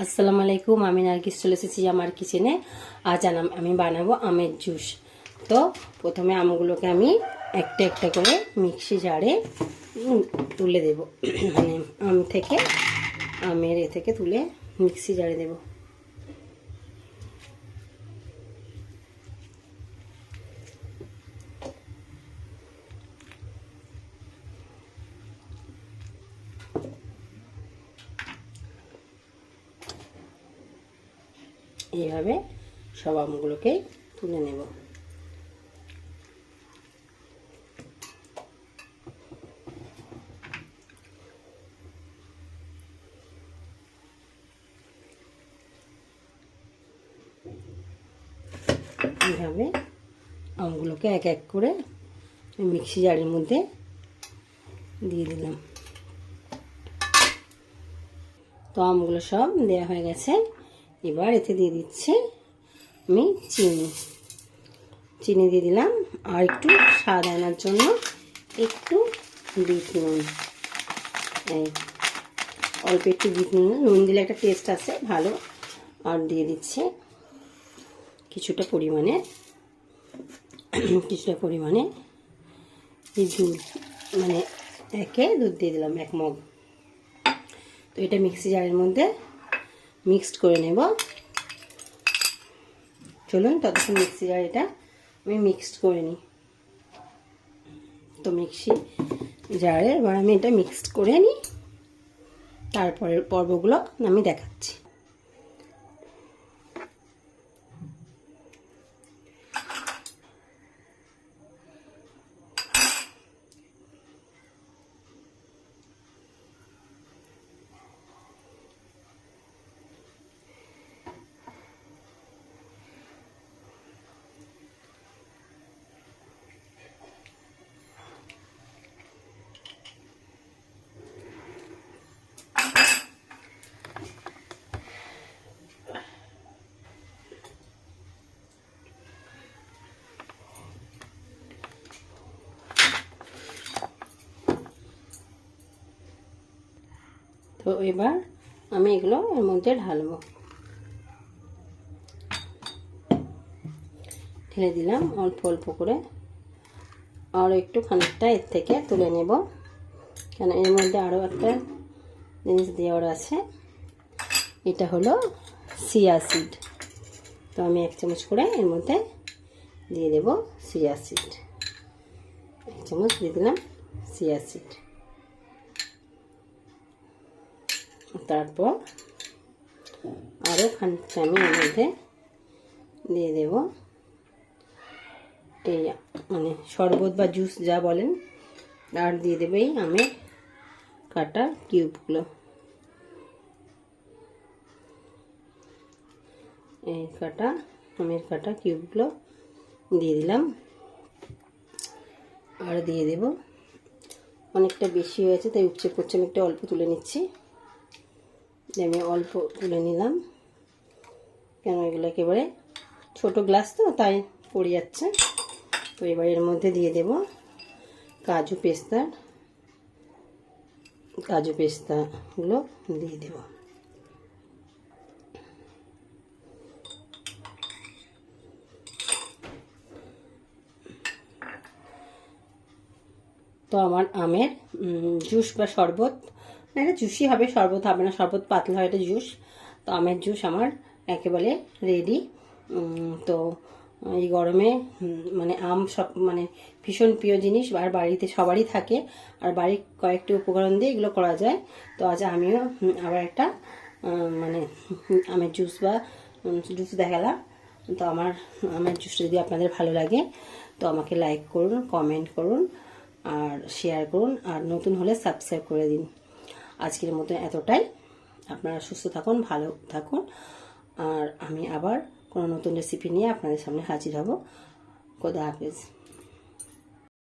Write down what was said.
আসসালামু আলাইকুম, আমি নার্গিস চলে এসেছি আমার কিচেনে আজ আমি বানাবো আমের জুস। তো প্রথমে আমগুলোকে আমি একটা একটা করে মিক্সি জারে তুলে দেব। মানে আম থেকে, আমের এ থেকে তুলে মিক্সি জারে দেব। এইভাবে সব আমগুলোকেই তুলে নেব। এইভাবে আমগুলোকে এক এক করে মিক্সি জারের মধ্যে দিয়ে দিলাম। তো আমগুলো সব দেওয়া হয়ে গেছে। এবার এতে দিয়ে দিচ্ছে আমি চিনি। চিনি দিয়ে দিলাম। আর একটু স্বাদ আনার জন্য একটু বিট নুন। এই, অল্প একটু বিট নুন। নুন দিলে একটা টেস্ট আছে, ভালো। আর দিয়ে দিচ্ছে কিছুটা পরিমাণে কিছুটা পরিমাণে দুধ মানে একে দুধ দিয়ে দিলাম, এক মগ। তো এটা মিক্সি জারের মধ্যে মিক্সড করে নেব। চলুন, ততক্ষণ মিক্সি এটা আমি মিক্সড করে নিই। তো মিক্সি জারে এবার আমি এটা মিক্সড করে নিই। তারপরের পর্বগুলো আমি দেখাচ্ছি। তো এবার আমি এগুলো এর মধ্যে ঢালবো। ঢেলে দিলাম অল্প অল্প করে। আর একটু খানিকটা এর থেকে তুলে নেব। কেন এর মধ্যে আরও একটা জিনিস দেওয়ার আছে। এটা হলো সিয়া সিড। তো আমি এক চামচ করে এর মধ্যে দিয়ে দেব সিয়া সিড। এক চামচ দিয়ে দিলাম সিয়া সিড। তারপর আরও খানিকটা আমি এর মধ্যে দিয়ে দেব। এই মানে শরবত বা জুস যা বলেন, আর দিয়ে দেবে এই আমের কাটা কিউবগুলো এই কাটা, আমের কাটা কিউবগুলো দিয়ে দিলাম। আর দিয়ে দেব, অনেকটা বেশি হয়েছে, তাই উপচে পড়ছে, আমি একটু অল্প তুলে নিচ্ছি। আমি অল্প তুলে নিলাম। কেন এগুলো একেবারে ছোট গ্লাস তো, তাই পড়ে যাচ্ছে। তো এবার এর মধ্যে দিয়ে দেব কাজু পেস্তার কাজু পেস্তাগুলো দিয়ে দেব। তো আমার আমের জুস বা শরবত এটা জুসই হবে শরবত হবে না, শরবত পাতলা হয় এটা জুস। তো আমের জুস আমার একেবারে রেডি তো এই গরমে মানে আম সব মানে ভীষণ প্রিয় জিনিস আর বাড়িতে সবারই থাকে। আর বাড়ির কয়েকটি উপকরণ দিয়ে এগুলো করা যায়। তো আজ আমিও আবার একটা মানে আমের জুস বা জুস দেখালাম। তো আমার আমের জুসটা যদি আপনাদের ভালো লাগে, তো আমাকে লাইক করুন কমেন্ট করুন, আর শেয়ার করুন, আর নতুন হলে সাবস্ক্রাইব করে দিন। আজকের মতো এতটাই। আপনারা সুস্থ থাকুন, ভালো থাকুন। আর আমি আবার কোনো নতুন রেসিপি নিয়ে আপনাদের সামনে হাজির হব। খোদা হাফেজ।